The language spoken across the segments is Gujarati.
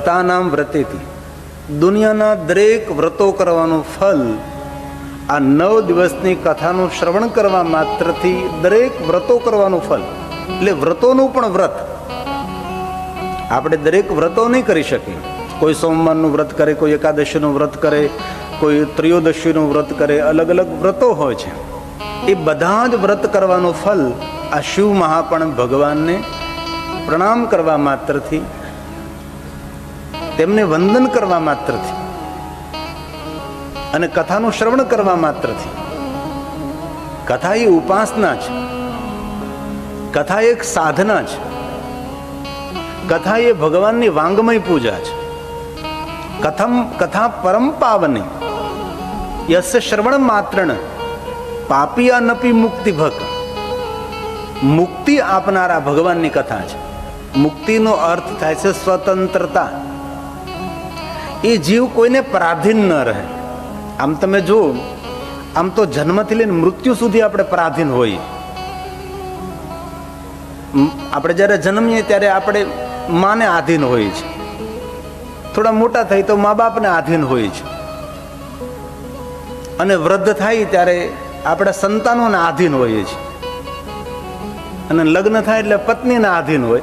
વ્રતાનામ વ્રતેથી. દુનિયાના દરેક વ્રતો કરવાનું ફલ આ નવ દિવસની કથાનું શ્રવણ કરવા માત્રથી દરેક વ્રતો કરવાનું ફલ એટલે વ્રતોનું પણ વ્રત. આપણે દરેક વ્રતો નહીં કરી શકીએ. કોઈ સોમવારનું વ્રત કરે, કોઈ એકાદશીનું વ્રત કરે, કોઈ ત્રયોદશીનું વ્રત કરે અલગ અલગ વ્રતો હોય છે. એ બધા જ વ્રત કરવાનું ફલ આ શિવ મહાપણ ભગવાનને પ્રણામ કરવા માત્રથી તેમને વંદન કરવા માત્રથી અને કથાનું શ્રવણ કરવા માત્રથી કથા એ ઉપાસના છે. કથા એક સાધના છે. કથા એ ભગવાનની વાંગમય પૂજા છે. કથમ, કથા પરમ પાવની. યસ શ્રવણ માત્રણ. પાપી નપી મુક્તિ ભક. મુક્તિ આપનારા ભગવાનની કથા છે. મુક્તિનો અર્થ થાય છે સ્વતંત્રતા. એ જીવ કોઈને પરાધીન ન રહે. આમ તમે જો આમ તો જન્મથી લઈને મૃત્યુ સુધી આપણે પરાધીન હોઈએ. આપણે જ્યારે જન્મીએ ત્યારે આપણે માને આધીન હોઈએ છીએ. થોડા મોટા થઈ તો મા બાપને આધીન હોય છે અને વૃદ્ધ થાય ત્યારે આપણે સંતાનોને આધીન હોઈએ છીએ. અને લગ્ન થાય એટલે પત્નીને આધીન હોય.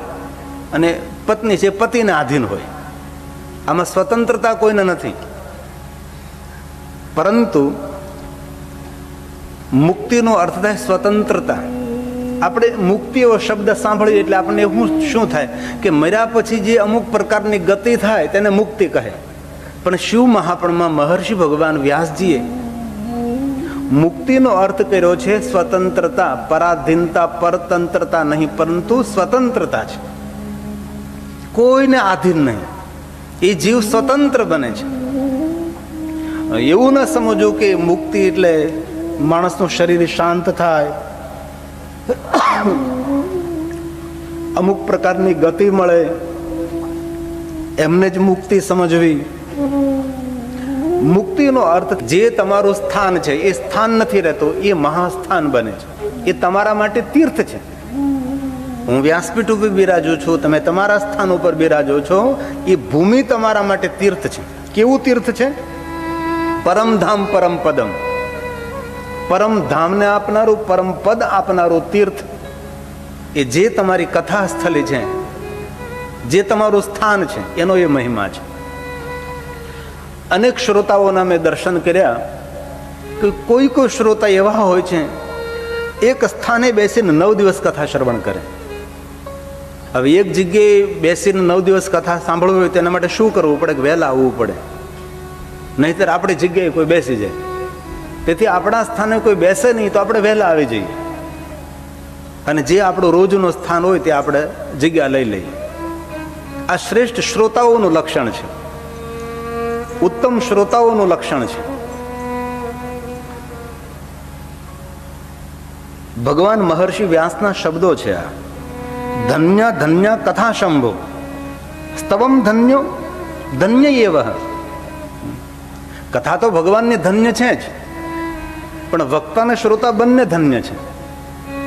અને પત્ની છે પતિને આધીન હોય. આમાં સ્વતંત્રતા કોઈને નથી. પરંતુ મુક્તિનો અર્થ થાય સ્વતંત્રતા. આપણે મુક્તિ એવો શબ્દ સાંભળીએ એટલે આપણને શું શું થાય? કે મર્યા પછી જે અમુક પ્રકારની ગતિ થાય તેને મુક્તિ કહે. પણ શિવ મહાપણમાં મહર્ષિ ભગવાન વ્યાસજીએ મુક્તિનો અર્થ કર્યો છે સ્વતંત્રતા. પરાધીનતા, પરતંત્રતા નહીં, પરંતુ સ્વતંત્રતા છે. કોઈને આધીન નહીં. એ જીવ સ્વતંત્ર બને છે. એવું ન સમજવું કે મુક્તિ એટલે માણસનું શરીર શાંત થાય. અમુક પ્રકારની ગતિ મળે. એમને જ મુક્તિ સમજવી. મુક્તિનો અર્થ જે તમારું સ્થાન છે, એ સ્થાન નથી રહેતું, એ મહાસ્થાન બને છે. એ તમારા માટે તીર્થ છે. હું વ્યાસપીઠ ઉપર બિરાજું છું, તમે તમારા સ્થાન ઉપર બિરાજો છો. એ ભૂમિ તમારા માટે તીર્થ છે. કેવું તીર્થ છે? પરમધામ પરમ પદમ. પરમ ધામને આપનારું, પરમ પદ આપનારું તીર્થ. એ જે તમારી કથા સ્થલી છે, જે તમારું સ્થાન છે, એનો એ મહિમા છે. અનેક શ્રોતાઓના મેં દર્શન કર્યા કે કોઈ કોઈ શ્રોતા એવા હોય છે, એક સ્થાને બેસીને નવ દિવસ કથા શ્રવણ કરે. હવે એક જગ્યાએ બેસીને નવ દિવસ કથા સાંભળવી હોય તેના માટે શું કરવું પડે કે વહેલા આવવું પડે? નહીતર આપણી જગ્યાએ કોઈ બેસી જાય. તેથી આપણા સ્થાને કોઈ બેસે નહીં તો આપણે વહેલા આવી જઈએ. અને જે આપણું રોજનું સ્થાન હોય તે આપણે જગ્યા લઈ લઈએ. આ શ્રેષ્ઠ શ્રોતાઓનું લક્ષણ છે. ઉત્તમ શ્રોતાઓનું લક્ષણ છે. ભગવાન મહર્ષિ વ્યાસના શબ્દો છે આ. ધન્ય ધન્ય કથા શંભો સ્તવમ ધન્યો ધન્ય એવ કથા તો ભગવાનની ધન્ય છે જ પણ વક્તા શ્રોતા બંને ધન્ય છે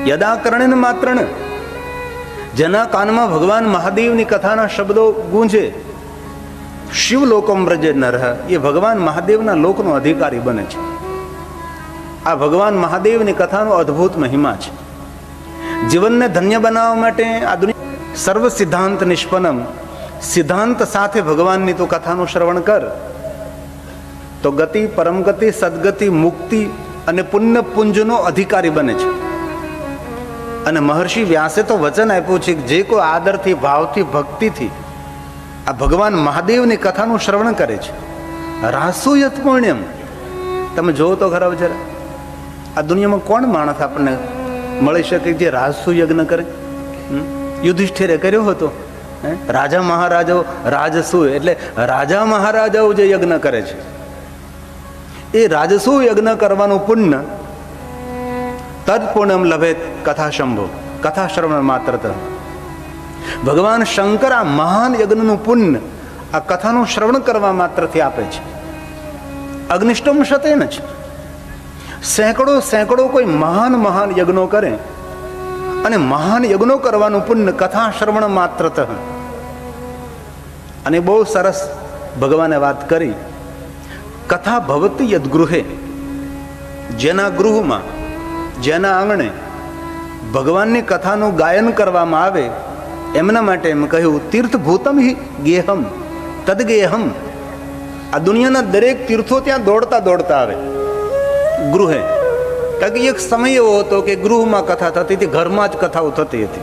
યદા કર્ણેન માત્રણ જેના કાનમાં ભગવાન મહાદેવની કથાના શબ્દો ગુંજે શિવ લોકોમ વ્રજે નરહ એ ભગવાન મહાદેવના લોકનો અધિકારી બને છે આ ભગવાન મહાદેવની કથાનો અદ્ભુત મહિમા છે જીવનને ધન્ય બનાવવા માટે આધુનિક સર્વ સિદ્ધાંત નિષ્પન્નમ. સિદ્ધાંત સાથે ભગવાનની તો કથાનું શ્રવણ કર. તો ગતિ પરમ ગતિ સદગતિ, મુક્તિ અને પુણ્ય પુંજનો અધિકારી બને છે. અને મહર્ષિ વ્યાસે તો વચન આપ્યું છે કે જે કોઈ આદરથી, ભાવથી, ભક્તિથી આ ભગવાન મહાદેવની કથાનું શ્રવણ કરે છે. રાસુયત પુણ્યમ તમે જોવો તો ખરા જરા આ દુનિયામાં કોણ માણસ આપણને મળી શકે જે રાજસુ યજ્ઞ કરે? યુધિષ્ઠિરે કર્યો હતો? રાજા મહારાજાઓ રાજસુ એટલે રાજા મહારાજાઓ જે યજ્ઞ કરે છે. એ રાજસુ યજ્ઞ કરવાનું પુણ્ય તદ પુણ્યમ લભે કથા શંભો કથા શ્રવણ માત્ર ભગવાન શંકર આ મહાન યજ્ઞનું પુણ્ય આ કથાનું શ્રવણ કરવા માત્રથી આપે છે. અગ્નિષ્ટમ શતેન છે. સેંકડો સેંકડો કોઈ મહાન મહાન યજ્ઞો કરે અને મહાન યજ્ઞો કરવાનું પુણ્ય કથા શ્રવણ માત્ર અને બહુ સરસ ભગવાને વાત કરી. કથા ભવતી યદગૃહે. જેના ગૃહમાં, જેના આંગણે ભગવાનની કથાનું ગાયન કરવામાં આવે, એમના માટે એમ કહ્યું, તીર્થભૂતમ હિ ગેહમ, તદગેહમ. આ દુનિયાના દરેક તીર્થો ત્યાં દોડતા દોડતા આવે. ગૃહે. કારણ કે એક સમય એવો હતો કે ગૃહમાં કથા થતી હતી, ઘરમાં જ કથાઓ થતી હતી.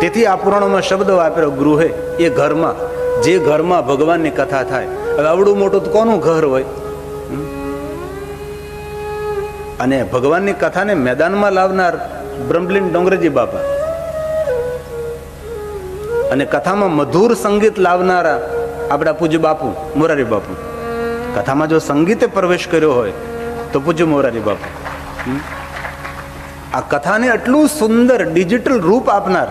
તેથી આ પુરાણોમાં શબ્દ વાપર્યો, ગૃહે, એ ઘરમાં. જે ઘરમાં ભગવાનની કથા થાય. હવે આવડું મોટું કોનું ઘર હોય? અને ભગવાનની કથાને મેદાનમાં લાવનાર બ્રહ્મલીન ડોંગરેજી બાપા. અને કથામાં મધુર સંગીત લાવનારા આપણા પૂજ્ય બાપુ, મોરારી બાપુ. કથામાં જો સંગીતે પ્રવેશ કર્યો હોય, તો પૂજ્ય મોરારી બાપુ. આ કથાને આટલું સુંદર ડિજિટલ રૂપ આપનાર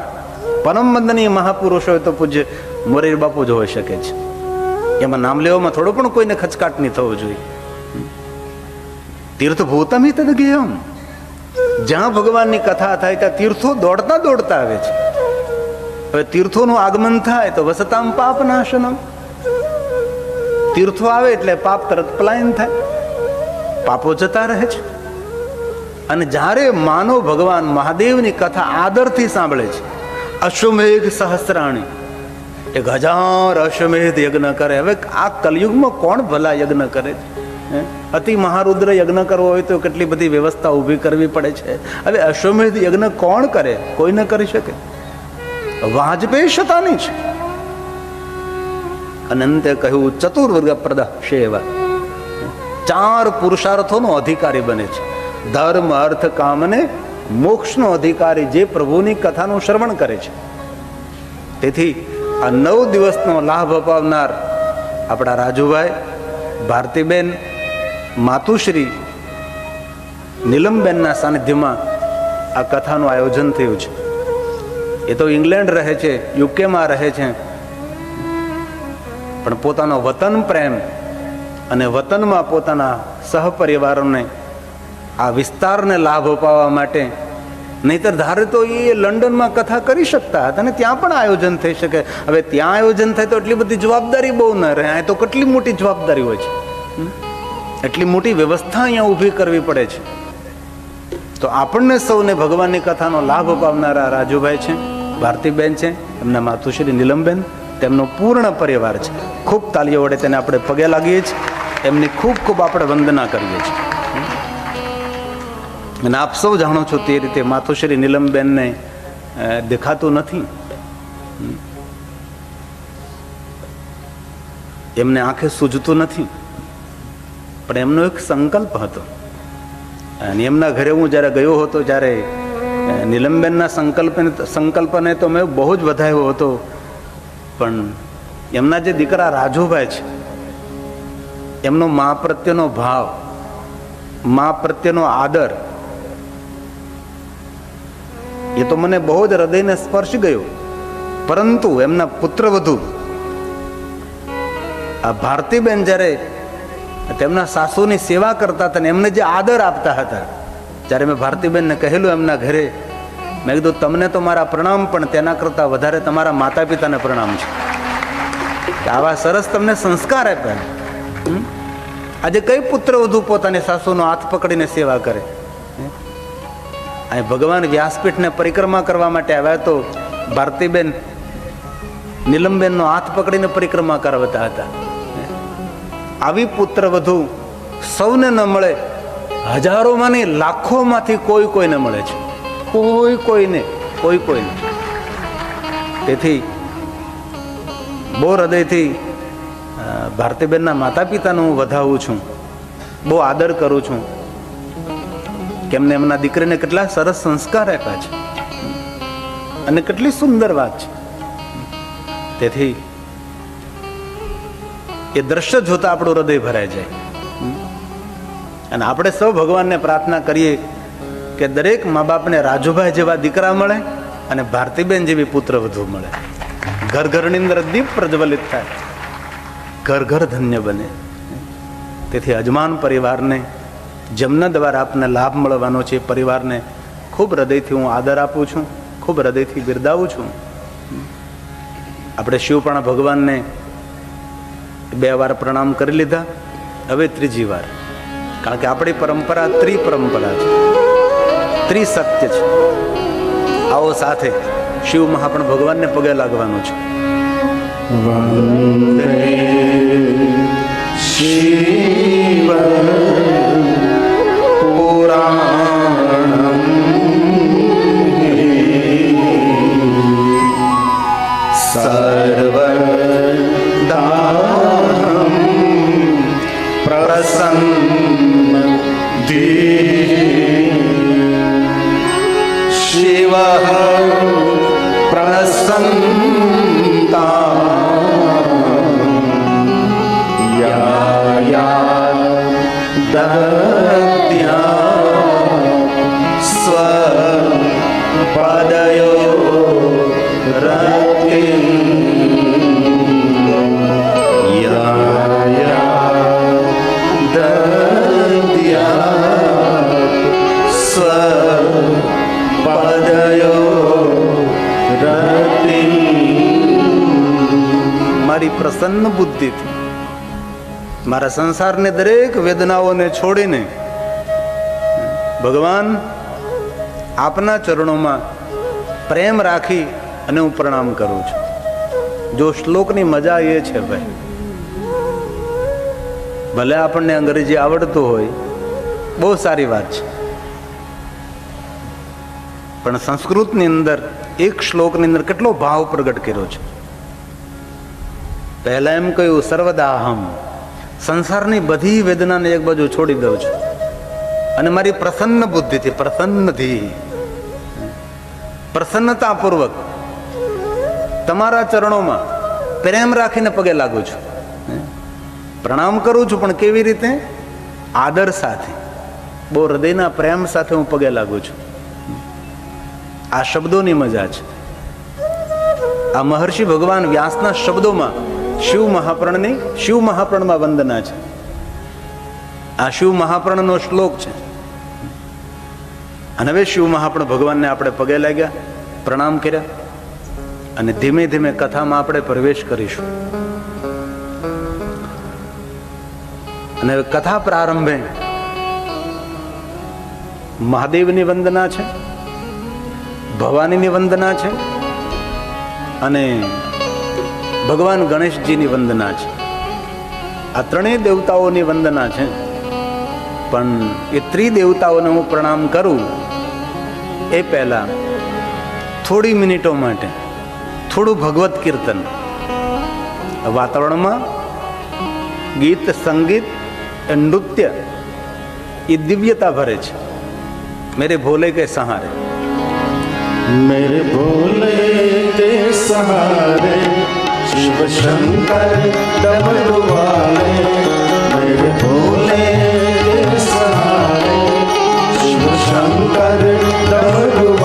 પરમ વંદનીય મહાપુરુષ હોય તો પૂજ્ય મોરારી બાપુ જ હોઈ શકે છે. એમાં નામ લેવામાં થોડો પણ કોઈને ખચકાટ નહીં થવો જોઈએ. તીર્થ ભૂતમ હિત તદગેયમ જ્યાં ભગવાનની કથા થાય, ત્યાં તીર્થો દોડતા દોડતા આવે છે. હવે તીર્થોનું આગમન થાય તો વસતામ પાપ નાશનમ. તીર્થો આવે એટલે પાપ તરત પલાયન થાય. પાપો જતા રહે છે. અને જ્યારે માનવ ભગવાન મહાદેવની કથા આદરથી સાંભળે છે, અશ્વમેઘ સહસ્રાણી એક હજાર અશ્વમેધ યજ્ઞ કરે. હવે આ કલયુગમાં કોણ ભલા યજ્ઞ કરે છે? અતિ મહારુદ્ર યજ્ઞ કરવો હોય તો કેટલી બધી વ્યવસ્થા ઊભી કરવી પડે છે. હવે અશ્વમેધ યજ્ઞ કોણ કરે? કોઈ ન કરી શકે. વાજપેયી શતાની છે. અનંતે કહ્યું ચતુર્વર્ગ પ્રદા સેવા ચાર પુરુષાર્થોનો અધિકારી બને છે. ધર્મ, અર્થ કામને મોક્ષનો અધિકારી જે પ્રભુની કથાનું શ્રવણ કરે છે. તેથી આ નવ દિવસનો લાભ અપાવનાર આપણા રાજુભાઈ, ભારતીબેન, માતુશ્રી, નીલમબેનના સાનિધ્યમાં આ કથાનું આયોજન થયું છે. એ તો ઇંગ્લેન્ડ રહે છે, યુકેમાં રહે છે. પણ પોતાનો વતન પ્રેમ અને વતનમાં પોતાના સહપરિવારોને આ વિસ્તારને લાભ અપાવવા માટે, નહીતર ધારે તો એ લંડનમાં કથા કરી શકતા હતા અને ત્યાં પણ આયોજન થઈ શકે. હવે ત્યાં આયોજન થાય તો એટલી બધી જવાબદારી બહુ ન રહે. આ તો કેટલી મોટી જવાબદારી હોય છે. એટલી મોટી વ્યવસ્થા અહીંયા ઊભી કરવી પડે છે. તો આપણને સૌને ભગવાનની કથાનો લાભ અપાવનારા રાજુભાઈ છે, ભારતીબેન છે, એમના માતુશ્રી નીલમબેન, તેમનો પૂર્ણ પરિવાર છે. ખૂબ તાલીઓ વડે તેને આપણે પગે લાગીએ છીએ. એમની ખૂબ ખૂબ આપણે વંદના કરીએ છીએ. અને આપ સૌ જાણો છો તે રીતે માતુશ્રી નીલમબેનને દેખાતું નથી. એમને આંખે સૂઝતું નથી. પણ એમનો એક સંકલ્પ હતો. અને એમના ઘરે હું જ્યારે ગયો હતો ત્યારે નીલમબેનના સંકલ્પને સંકલ્પને તો મેં બહુ જ વધાર્યો હતો. પણ એમના જે દીકરા રાજુભાઈ છે, એમનો મા પ્રત્યેનો ભાવ, મા પ્રત્યેનો આદર, એ તો મને બહુ જ હૃદયને સ્પર્શ ગયો. પરંતુ એમના પુત્રવધુ આ ભારતીબેન જ્યારે તેમના સાસુની સેવા કરતા હતા ને એમને જે આદર આપતા હતા, જ્યારે મેં ભારતીબેનને કહેલું એમના ઘરે, મેં કીધું, તમને તો મારા પ્રણામ, પણ તેના કરતાં વધારે તમારા માતા પિતાને પ્રણામ છે. આવા સરસ તમને સંસ્કાર આપ્યા? આજે કઈ પુત્ર વધુ પોતાની સાસુનો હાથ પકડીને સેવા કરે? અહીં ભગવાન વ્યાસપીઠને પરિક્રમા કરવા માટે આવ્યા તો ભારતીબેન નીલમબેનનો હાથ પકડીને પરિક્રમા કરાવતા હતા. આવી પુત્ર વધુ સૌને ન મળે. હજારોમાં નહીં લાખોમાંથી કોઈ કોઈને મળે છે. કોઈ કોઈને કોઈ કોઈને. તેથી બહુ હૃદયથી ભારતીબેનના માતા પિતાને હું વધાવું છું. બહુ આદર કરું છું. કેમને એમના દીકરીને કેટલા સરસ સંસ્કાર આપ્યા છે. અને કેટલી સુંદર વાત છે. તેથી, એ દ્રશ્ય જોતા આપણું હૃદય ભરાઈ જાય. અને આપણે સૌ ભગવાનને પ્રાર્થના કરીએ કે દરેક મા બાપને રાજુભાઈ જેવા દીકરા મળે અને ભારતીબેન જેવી પુત્ર વધુ મળે. ઘર ઘરની અંદર દીપ પ્રજ્વલિત થાય ઘર ઘર ધન્ય બને તેથી અજમાન પરિવારને જમના દ્વારા આપને લાભ મળવાનો છે પરિવારને ખૂબ હૃદયથી હું આદર આપું છું ખૂબ હૃદયથી બિરદાવું છું આપણે શિવપણા ભગવાનને બે વાર પ્રણામ કરી લીધા હવે ત્રીજી વાર કારણ કે આપણી પરંપરા ત્રિપરંપરા છે ત્રિસત્ય છે આવો સાથે શિવ મહાપણ ભગવાનને પગે લાગવાનું છે. શિવ મારી પ્રસન્ન બુદ્ધિથી. મારા સંસારને દરેક વેદનાઓને છોડીને, ભગવાન આપના ચરણોમાં પ્રેમ રાખી અને હું પ્રણામ કરું છું. જો શ્લોકની મજા એ છે ભાઈ, ભલે આપણને અંગ્રેજી આવડતું હોય, બહુ સારી વાત છે. પણ સંસ્કૃતની અંદર એક શ્લોકની અંદર કેટલો ભાવ પ્રગટ કર્યો છે. પહેલા એમ કહ્યું, સર્વદાહમ. સંસારની બધી વેદનાને એક બાજુ છોડી દઉં છું. અને મારી પ્રસન્ન બુદ્ધિથી પ્રસન્નથી પ્રસન્નતાપૂર્વક તમારા ચરણોમાં પ્રેમ રાખીને પગે લાગુ છું. પ્રણામ કરું છું, પણ કેવી રીતે? આદર સાથે. બહુ હૃદયના પ્રેમ સાથે હું પગે લાગુ છું. આ શબ્દોની મજા છે. આ મહર્ષિ ભગવાન વ્યાસના શબ્દોમાં શિવ મહાપ્રણની, શિવ મહાપ્રણમાં વંદના છે. આ શિવ મહાપ્રણનો શ્લોક છે. અને હવે શિવ મહાપ્રણ ભગવાનને આપણે પગે લાગ્યા, પ્રણામ કર્યા, અને ધીમે ધીમે કથામાં આપણે પ્રવેશ કરીશું. અને કથા પ્રારંભે મહાદેવની વંદના છે, ભવાનીની વંદના છે, અને ભગવાન ગણેશજીની વંદના છે. આ ત્રણેય દેવતાઓની વંદના છે. પણ એ ત્રિદેવતાઓને હું પ્રણામ કરું એ પહેલાં થોડી મિનિટો માટે થોડું ભગવત કીર્તન. વાતાવરણમાં ગીત, સંગીત નૃત્ય એ દિવ્યતા ભરે છે. મેરે ભોલે કે સહારે? મેરે ભોલે કે સહારે? વિશ્વ શંકર ડબડવાલે મેરે ભોલે સહારે વિશ્વ શંકર ડબડવાલે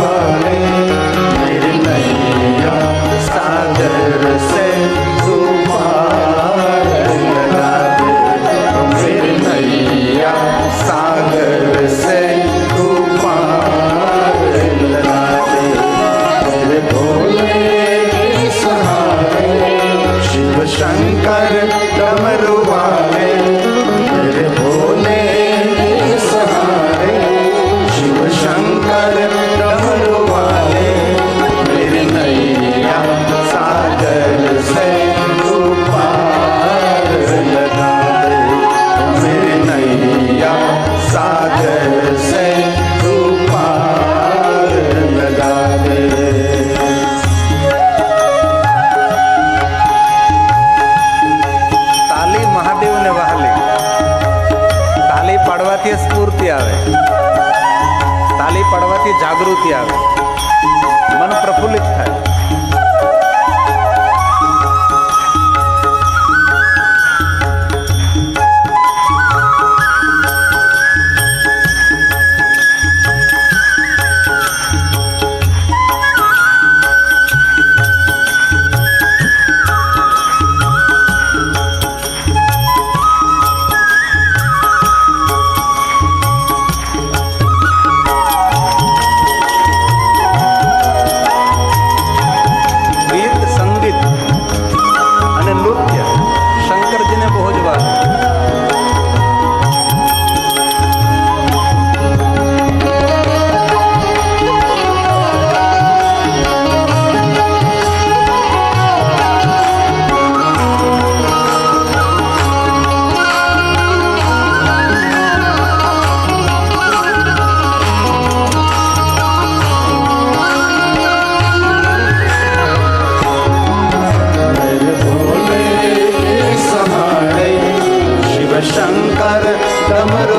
शंकर समर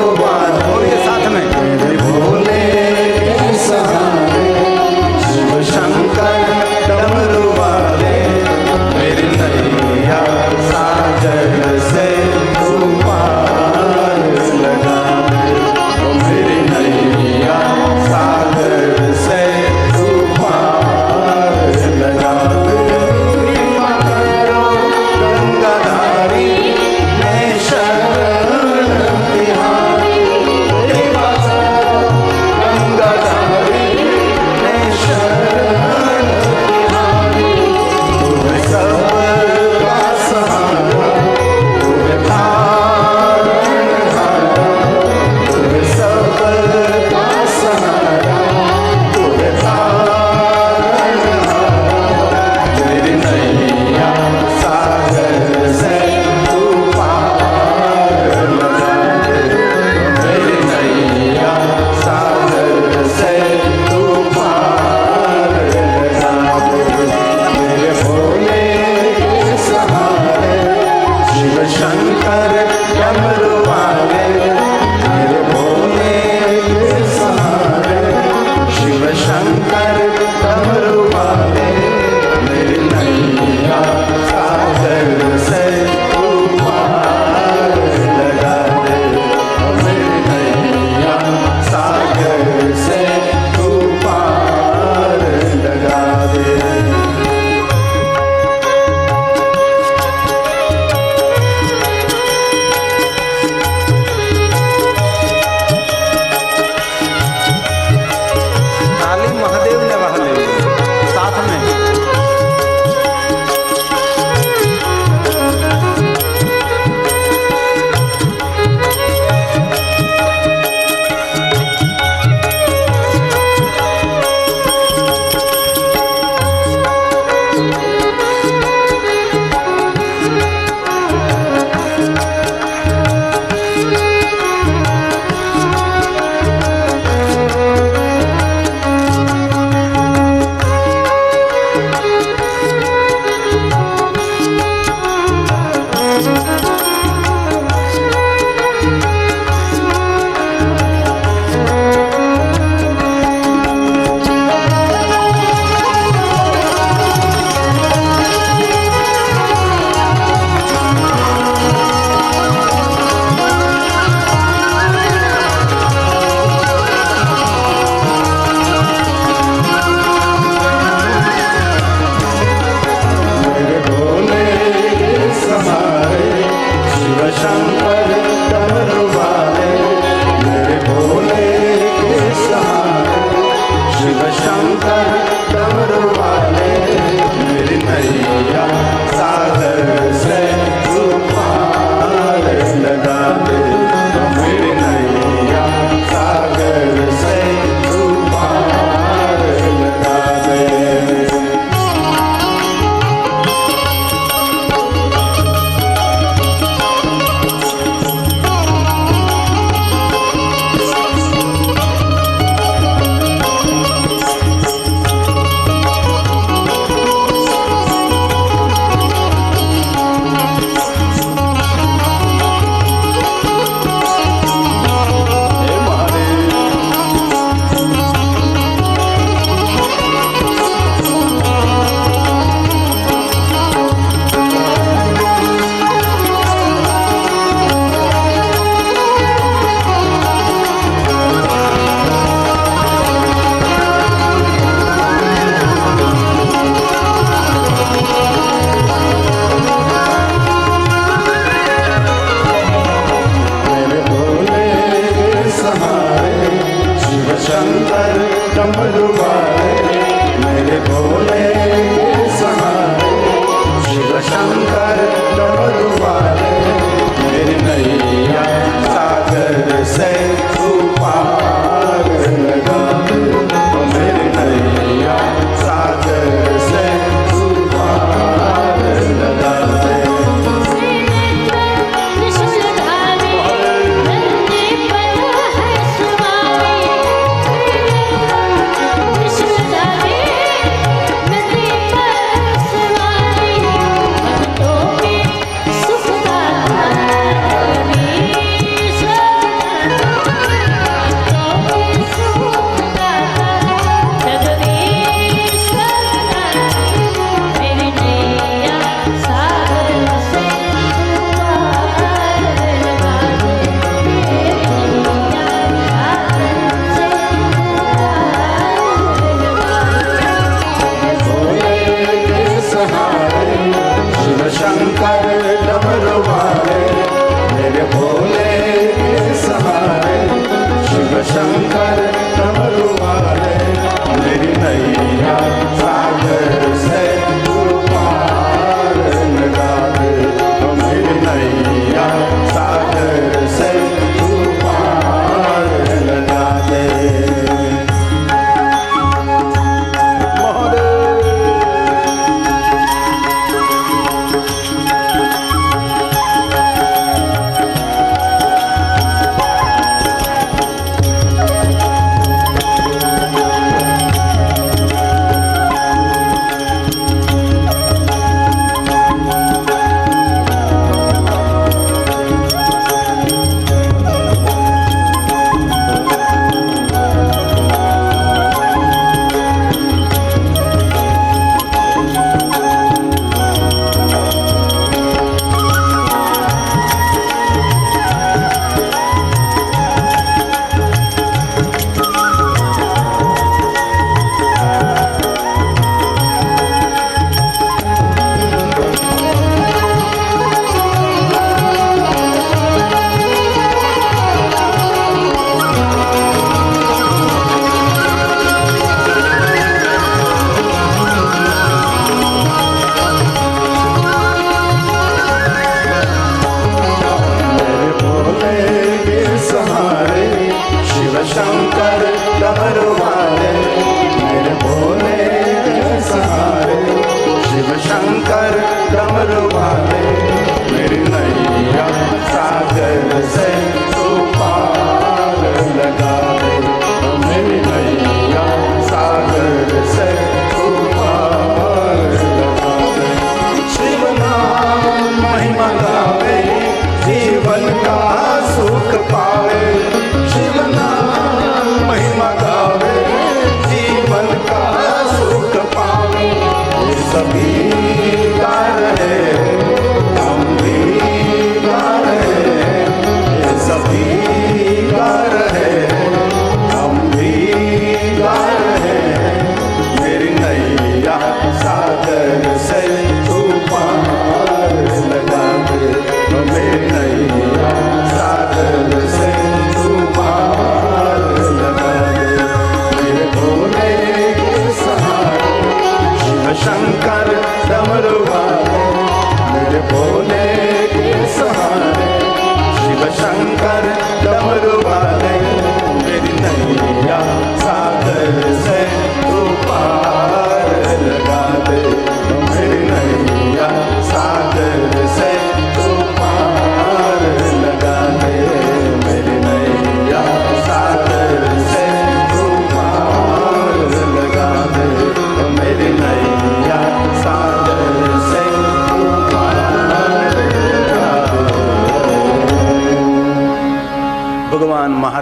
தம்பரு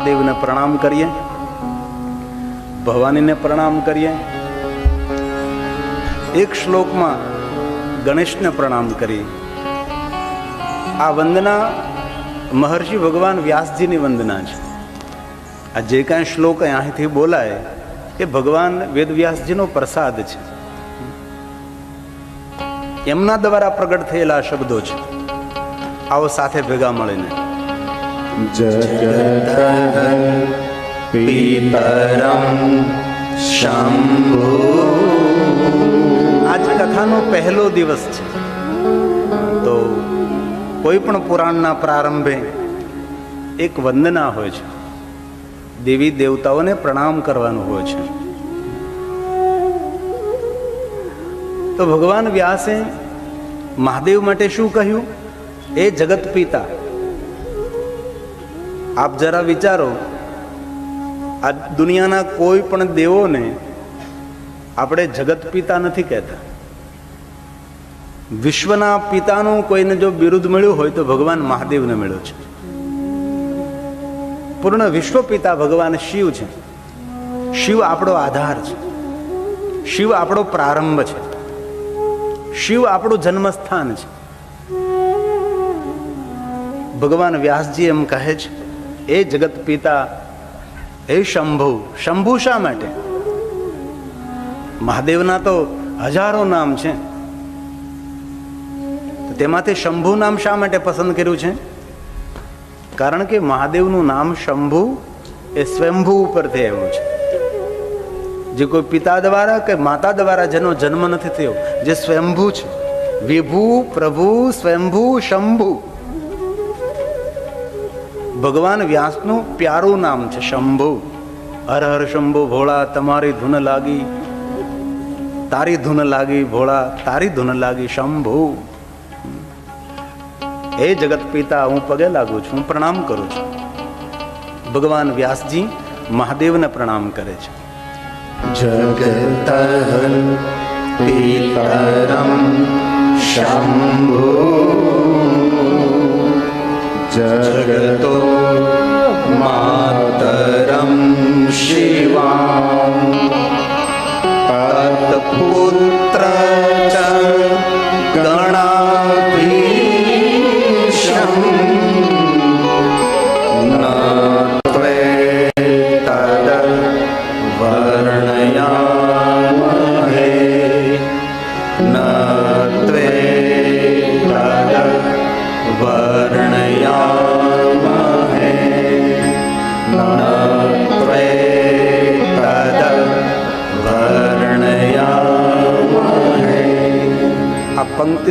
મહાદેવને પ્રણામ કરીએ. ભવાનીને પ્રણામ કરીએ. એક શ્લોકમાં ગણેશને પ્રણામ કરીએ. આ વંદના મહર્ષિ ભગવાન વ્યાસજીની વંદના છે. આ જે કાંઈ શ્લોક અહીંથી બોલાય એ ભગવાન વેદવ્યાસજીનો પ્રસાદ છે. એમના દ્વારા પ્રગટ થયેલા શબ્દો છે. આવો સાથે ભેગા મળીને. जगतः પિતરમ શંભુ આજ કથાનો પહેલો દિવસ છે તો કોઈ પણ પુરાણના પ્રારંભે એક વંદના હોય છે દેવી દેવતાઓને પ્રણામ કરવાનું હોય છે તો ભગવાન વ્યાસે મહાદેવ માટે શું કહ્યું એ જગત પિતા આપ જરા વિચારો, આ દુનિયાના કોઈ પણ દેવોને આપણે જગત પિતા નથી કહેતા. વિશ્વના પિતાનું કોઈને જો બિરુદ મળ્યું હોય તો ભગવાન મહાદેવને મળ્યો છે. પૂર્ણ વિશ્વ પિતા ભગવાન શિવ છે. શિવ આપણો આધાર છે. શિવ આપણો પ્રારંભ છે. શિવ આપણું જન્મસ્થાન છે. ભગવાન વ્યાસજી એમ કહે છે એ જગત પિતા હે શંભુ. શંભુ શા માટે? મહાદેવના તો હજારો નામ છે. તેમાંથી શંભુ નામ શા માટે પસંદ કર્યું છે? કારણ કે મહાદેવનું નામ શંભુ એ સ્વયંભુ ઉપરથી આવ્યું છે. જે કોઈ પિતા દ્વારા કે માતા દ્વારા જેનો જન્મ નથી થયો, જે સ્વયંભુ છે. વિભુ, પ્રભુ, સ્વયંભૂ, શંભુ. ભગવાન વ્યાસનું પ્યારું નામ છે શંભુ. હર હર શંભુ ભોળા, તમારી ધૂન લાગી. તારી ધૂન લાગી ભોળા, તારી ધૂન લાગી શંભુ. હે જગત પિતા, હું પગે લાગુ છું, હું પ્રણામ કરું છું. ભગવાન વ્યાસજી મહાદેવને પ્રણામ કરે છે. જગત પિતરમ શંભુ. जगतो मातरं शिवाम्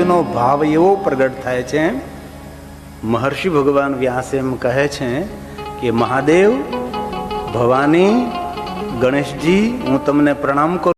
આ ભાવ એવો પ્રગટ થાય છે, મહર્ષિ ભગવાન વ્યાસ એમ કહે છે કે, મહાદેવ, ભવાની ગણેશજી, હું તમને પ્રણામ કરું